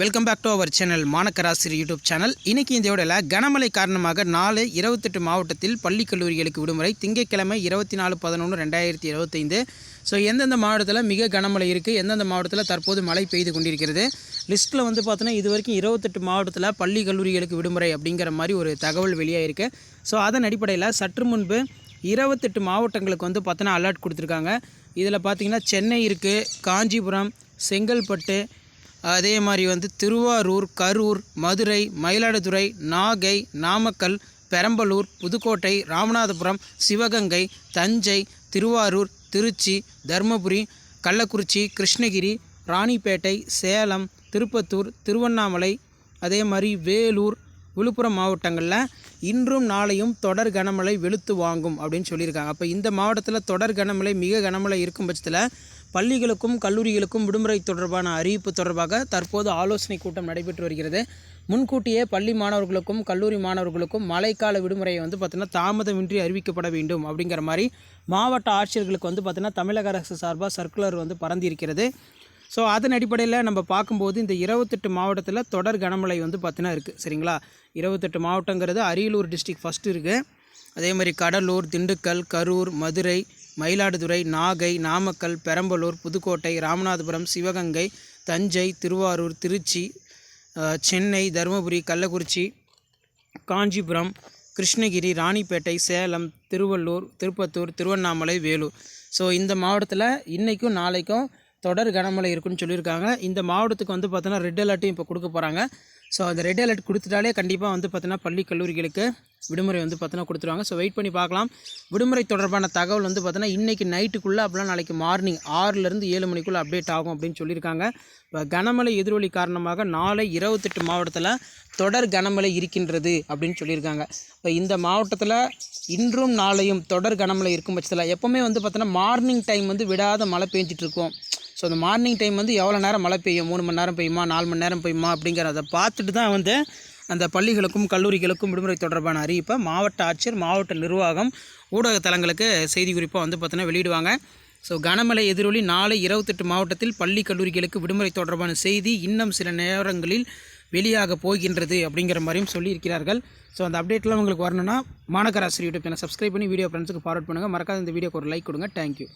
Welcome back to our channel மாணக்கராசிரி YouTube channel இன்னைக்கு இந்த விடல கனமழை காரணமாக நாலு இருபத்தெட்டு மாவட்டத்தில் பள்ளி கல்லூரிகளுக்கு விடுமுறை திங்கட்கிழமை இருபத்தி நாலு பதினொன்று ரெண்டாயிரத்தி இருபத்தைந்து. ஸோ எந்தெந்த மாவட்டத்தில் மிக கனமழை இருக்குது எந்தெந்த மாவட்டத்தில் தற்போது மழை பெய்து கொண்டிருக்கிறது? லிஸ்ட்டில் வந்து பார்த்தோன்னா இது வரைக்கும் இருபத்தெட்டு மாவட்டத்தில் பள்ளி கல்லூரிகளுக்கு விடுமுறை அப்படிங்கிற மாதிரி ஒரு தகவல் வெளியாகிருக்கு ஸோ அதன் அடிப்படையில் சற்று முன்பு இருபத்தெட்டு மாவட்டங்களுக்கு வந்து பார்த்தோன்னா அலர்ட் கொடுத்துருக்காங்க. இதில் பார்த்தீங்கன்னா சென்னை இருக்குது காஞ்சிபுரம் செங்கல்பட்டு அதே மாதிரி வந்து திருவாரூர் கரூர் மதுரை மயிலாடுதுறை நாகை நாமக்கல் பெரம்பலூர் புதுக்கோட்டை ராமநாதபுரம் சிவகங்கை தஞ்சை திருவாரூர் திருச்சி தருமபுரி கள்ளக்குறிச்சி கிருஷ்ணகிரி ராணிப்பேட்டை சேலம் திருப்பத்தூர் திருவண்ணாமலை அதே மாதிரி வேலூர் விழுப்புரம் மாவட்டங்களில் இன்றும் நாளையும் தொடர் கனமழை வெளுத்து வாங்கும் அப்படின்னு சொல்லியிருக்காங்க. அப்போ இந்த மாவட்டத்தில் தொடர் கனமழை மிக கனமழை இருக்கும் பட்சத்தில் பள்ளிகளுக்கும் கல்லூரிகளுக்கும் விடுமுறை தொடர்பான அறிவிப்பு தொடர்பாக தற்போது ஆலோசனை கூட்டம் நடைபெற்று வருகிறது. முன்கூட்டியே பள்ளி மாணவர்களுக்கும் கல்லூரி மாணவர்களுக்கும் மழைக்கால விடுமுறையை வந்து பார்த்திங்கன்னா தாமதமின்றி அறிவிக்கப்பட வேண்டும் அப்படிங்கிற மாதிரி மாவட்ட ஆட்சியர்களுக்கு வந்து பார்த்திங்கன்னா தமிழக அரசு சார்பாக சர்க்குலர் வந்து பறந்திருக்கிறது ஸோ அதன் அடிப்படையில் நம்ம பார்க்கும்போது இந்த இருபத்தெட்டு மாவட்டத்தில் தொடர் கனமழை வந்து பார்த்தீங்கன்னா இருக்குது சரிங்களா? இருபத்தெட்டு மாவட்டங்கிறது அரியலூர் டிஸ்ட்ரிக் ஃபஸ்ட்டு இருக்குது அதே மாதிரி கடலூர் திண்டுக்கல் கரூர் மதுரை மயிலாடுதுறை நாகை நாமக்கல் பெரம்பலூர் புதுக்கோட்டை ராமநாதபுரம் சிவகங்கை தஞ்சை திருவாரூர் திருச்சி சென்னை தருமபுரி கள்ளக்குறிச்சி காஞ்சிபுரம் கிருஷ்ணகிரி ராணிப்பேட்டை சேலம் திருவள்ளூர் திருப்பத்தூர் திருவண்ணாமலை வேலூர். ஸோ இந்த மாவட்டத்தில் இன்றைக்கும் நாளைக்கும் தொடர் கனமழை இருக்குன்னு சொல்லியிருக்காங்க. இந்த மாவட்டத்துக்கு வந்து பார்த்தோன்னா ரெட் அலர்ட்டும் இப்போ கொடுக்க போகிறாங்க ஸோ அந்த ரெட் அலர்ட் கொடுத்துட்டாலே கண்டிப்பாக வந்து பார்த்தோன்னா பள்ளி கல்லூரிகளுக்கு விடுமுறை வந்து பார்த்தோன்னா கொடுத்துருவாங்க. ஸோ வெயிட் பண்ணி பார்க்கலாம். விடுமுறை தொடர்பான தகவல் வந்து பார்த்தோன்னா இன்றைக்கி நைட்டுக்குள்ளே அப்படிலாம் நாளைக்கு மார்னிங் ஆறுலேருந்து ஏழு மணிக்குள்ளே அப்டேட் ஆகும் அப்படின்னு சொல்லியிருக்காங்க. இப்போ கனமழை எதிரொலி காரணமாக நாளை இருபத்தெட்டு மாவட்டத்தில் தொடர் கனமழை இருக்கின்றது அப்படின்னு சொல்லியிருக்காங்க. இப்போ இந்த மாவட்டத்தில் இன்றும் நாளையும் தொடர் கனமழை இருக்கும் பட்சத்தில் எப்போவுமே வந்து பார்த்தோன்னா மார்னிங் டைம் வந்து விடாத மழை பெஞ்சிட்ருக்கோம் ஸோ அந்த மார்னிங் டைம் வந்து எவ்வளோ நேரம் மழை பெய்யும்? மூணு மணி நேரம் பெய்யுமா? நாலு மணி நேரம் பெய்யுமா? அப்படிங்கிறத பார்த்துட்டு தான் வந்து அந்த பள்ளிகளுக்கும் கல்லூரிகளுக்கும் விடுமுறை தொடர்பான அறிவிப்பை மாவட்ட ஆட்சியர் மாவட்ட நிர்வாகம் ஊடக தளங்களுக்கு செய்தி குறிப்பாக வந்து பார்த்தோன்னா வெளியிடுவாங்க. ஸோ கனமழை எதிரொலி நாளை இருபத்தெட்டு மாவட்டத்தில் பள்ளி கல்லூரிகளுக்கு விடுமுறை தொடர்பான செய்தி இன்னும் சில நேரங்களில் வெளியாக போகின்றது அப்படிங்கிற மாதிரியும் சொல்லியிருக்கிறார்கள். ஸோ அந்த அப்டேட்லாம் உங்களுக்கு வரணும்னா மாநகராசிரி யூடியூப் சேனல் சப்ஸ்கிரைப் பண்ணி வீடியோ ஃப்ரெண்ட்ஸுக்கு ஃபார்வர்ட் பண்ணுங்கள் மறக்காத இந்த வீடியோக்கு ஒரு லைக் கொடுங்க. தேங்க்யூ